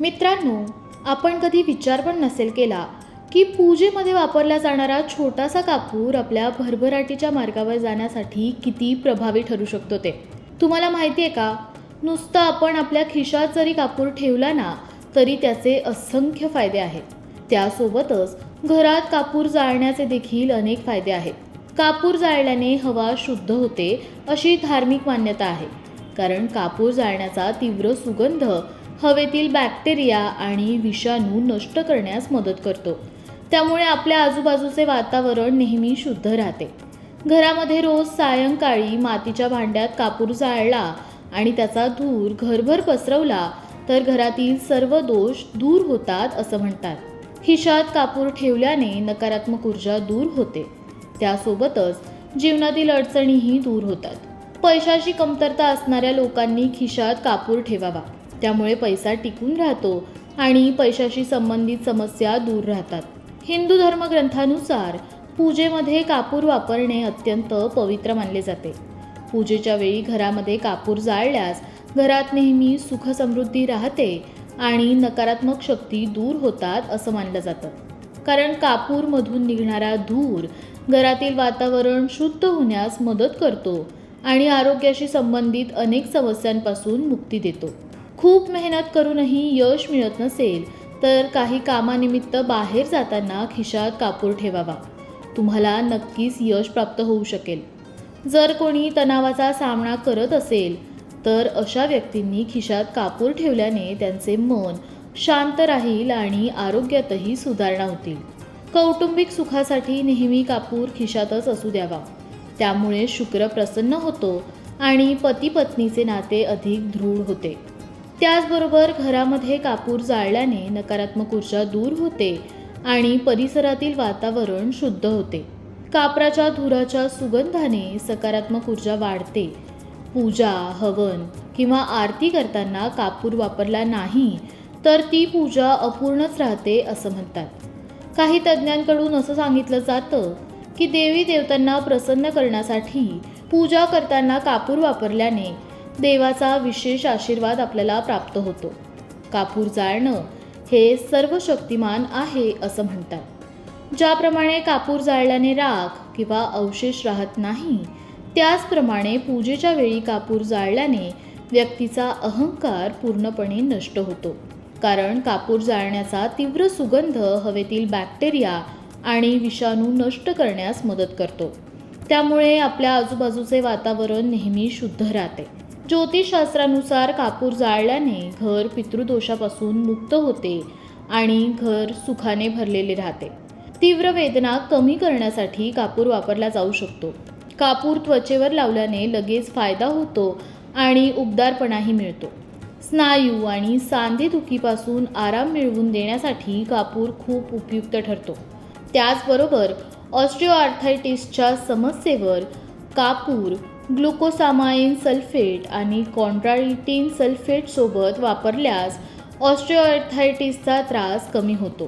मित्रांनो आपण कधी विचार पण नसेल केला की पूजेमध्ये वापरला जाणारा छोटासा कापूर आपल्या भरभराटीच्या मार्गावर जाण्यासाठी किती प्रभावी ठरू शकतो ते? तुम्हाला माहिती आहे का? नुसतं आपण आपल्या खिशात जरी कापूर ठेवला ना तरी त्याचे असंख्य फायदे आहेत. त्यासोबतच घरात कापूर जाळण्याचे देखील अनेक फायदे आहेत. कापूर जाळल्याने हवा शुद्ध होते अशी धार्मिक मान्यता आहे. कारण कापूर जाळण्याचा तीव्र सुगंध हवेतील बॅक्टेरिया आणि विषाणू नष्ट करण्यास मदत करतो. त्यामुळे आपल्या आजूबाजूचे वातावरण नेहमी शुद्ध राहते. घरामध्ये रोज सायंकाळी मातीच्या भांड्यात कापूर जाळला आणि त्याचा धूर घरभर पसरवला तर घरातील सर्व दोष दूर होतात असं म्हणतात. खिशात कापूर ठेवल्याने नकारात्मक ऊर्जा दूर होते. त्यासोबतच जीवनातील अडचणीही दूर होतात. पैशाची कमतरता असणाऱ्या लोकांनी खिशात कापूर ठेवावा. त्यामुळे पैसा टिकून राहतो आणि पैशाशी संबंधित समस्या दूर राहतात. हिंदू धर्मग्रंथानुसार पूजेमध्ये कापूर वापरणे अत्यंत पवित्र मानले जाते. पूजेच्या वेळी घरामध्ये कापूर जाळल्यास घरात नेहमी सुख समृद्धी राहते आणि नकारात्मक शक्ती दूर होतात असं मानलं जातं. कारण कापूरमधून निघणारा धूर घरातील वातावरण शुद्ध होण्यास मदत करतो आणि आरोग्याशी संबंधित अनेक समस्यांपासून मुक्ती देतो. खूप मेहनत करूनही यश मिळत नसेल तर काही कामानिमित्त बाहेर जाताना खिशात कापूर ठेवावा. तुम्हाला नक्कीच यश प्राप्त होऊ शकेल. जर कोणी तणावाचा सामना करत असेल तर अशा व्यक्तींनी खिशात कापूर ठेवल्याने त्यांचे मन शांत राहील आणि आरोग्यातही सुधारणा होतील. कौटुंबिक सुखासाठी नेहमी कापूर खिशातच असू द्यावा. त्यामुळे शुक्र प्रसन्न होतो आणि पती पत्नीचे नाते अधिक दृढ होते. त्याचबरोबर घरामध्ये कापूर जाळल्याने नकारात्मक ऊर्जा दूर होते आणि परिसरातील वातावरण शुद्ध होते. कापराच्या धुराच्या सुगंधाने सकारात्मक ऊर्जा वाढते. पूजा हवन किंवा आरती करताना कापूर वापरला नाही तर ती पूजा अपूर्णच राहते असं म्हणतात. काही तज्ज्ञांकडून असं सांगितलं जातं की देवी देवतांना प्रसन्न करण्यासाठी पूजा करताना कापूर वापरल्याने देवाचा विशेष आशीर्वाद आपल्याला प्राप्त होतो. कापूर जाळणं हे सर्व शक्तिमान आहे असं म्हणतात. ज्याप्रमाणे कापूर जाळल्याने राख किंवा अवशेष राहत नाही त्याचप्रमाणे पूजेच्या वेळी कापूर जाळल्याने व्यक्तीचा अहंकार पूर्णपणे नष्ट होतो. कारण कापूर जाळण्याचा तीव्र सुगंध हवेतील बॅक्टेरिया आणि विषाणू नष्ट करण्यास मदत करतो. त्यामुळे आपल्या आजूबाजूचे वातावरण नेहमी शुद्ध राहते. ज्योतिषशास्त्रानुसार कापूर जाळल्याने घर पितृदोषापासून मुक्त होते आणि घर सुखाने भरलेले राहते. तीव्र वेदना कमी करण्यासाठी कापूर वापरला जाऊ शकतो. कापूर त्वचेवर लावल्याने लगेच फायदा होतो आणि उबदारपणाही मिळतो. स्नायू आणि सांधेदुखीपासून आराम मिळवून देण्यासाठी कापूर खूप उपयुक्त ठरतो. त्याचबरोबर ऑस्ट्रिओआर्थायटिसच्या समस्येवर कापूर ग्लुकोसामाइन सल्फेट आणि कॉन्ट्राइटिन सल्फेटसोबत वापरल्यास ऑस्ट्रिओआर्थायटिसचा त्रास कमी होतो.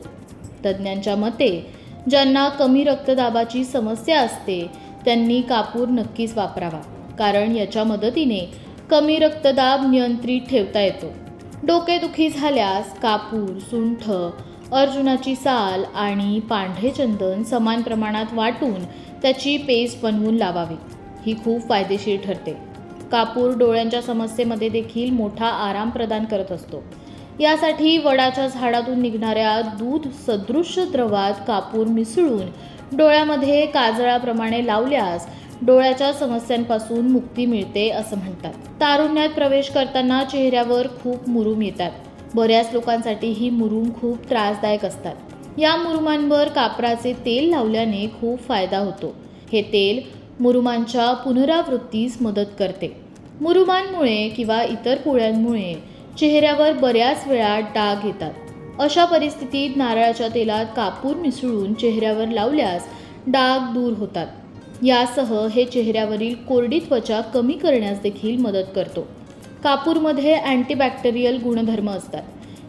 तज्ज्ञांच्या मते ज्यांना कमी रक्तदाबाची समस्या असते त्यांनी कापूर नक्कीच वापरावा कारण याच्या मदतीने कमी रक्तदाब नियंत्रित ठेवता येतो. डोकेदुखी झाल्यास कापूर सुंठ अर्जुनाची साल आणि पांढरे चंदन समान प्रमाणात वाटून त्याची पेस्ट बनवून लावावी. ही खूप फायदेशीर ठरते. कापूर डोळ्यांच्या समस्येमध्ये देखील मोठा आराम प्रदान करत असतो. यासाठी वडाच्या झाडातून निघणाऱ्या दूध सदृश्य द्रवात कापूर मिसळून डोळ्यामध्ये काजळाप्रमाणे लावल्यास डोळ्याच्या समस्यांपासून मुक्ती मिळते असं म्हणतात. तारुण्यात प्रवेश करताना चेहऱ्यावर खूप मुरूम येतात. बऱ्याच लोकांसाठी ही मुरूम खूप त्रासदायक असतात. या मुरुमांवर कापराचे तेल लावल्याने खूप फायदा होतो. हे तेल मुरुमांच्या पुनरावृत्तीस मदत करते. मुरुमांमुळे किंवा इतर पोळ्यांमुळे चेहऱ्यावर बऱ्याच वेळा डाग येतात. अशा परिस्थितीत नारळाच्या तेलात कापूर मिसळून चेहऱ्यावर लावल्यास डाग दूर होतात. यासह हे चेहऱ्यावरील कोरडी त्वचा कमी करण्यास देखील मदत करतो. कापूरमध्ये अँटीबॅक्टेरियल गुणधर्म असतात.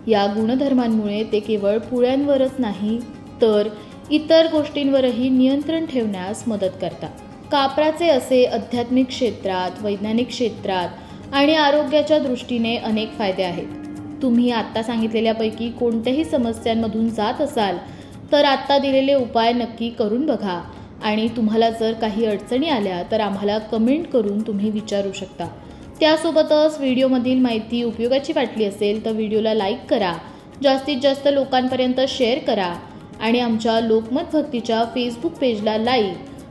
या गुणधर्मांमुळे ते केवळ पुळ्यांवरच नाही तर इतर गोष्टींवरही नियंत्रण ठेवण्यास मदत करतात. कापराचे असे आध्यात्मिक क्षेत्रात वैज्ञानिक क्षेत्रात आणि आरोग्याच्या दृष्टीने अनेक फायदे आहेत. तुम्ही आत्ता सांगितलेल्यापैकी कोणत्याही समस्यांमधून जात असाल तर आत्ता दिलेले उपाय नक्की करून बघा. आणि तुम्हाला जर काही अडचणी आल्या तर आम्हाला कमेंट करून तुम्ही विचारू शकता. त्यासोबतच व्हिडिओमधील माहिती उपयोगाची वाटली असेल तर व्हिडिओला लाईक करा. जास्तीत जास्त लोकांपर्यंत शेअर करा. आणि आमच्या लोकमत भक्तीच्या फेसबुक पेजला लाईक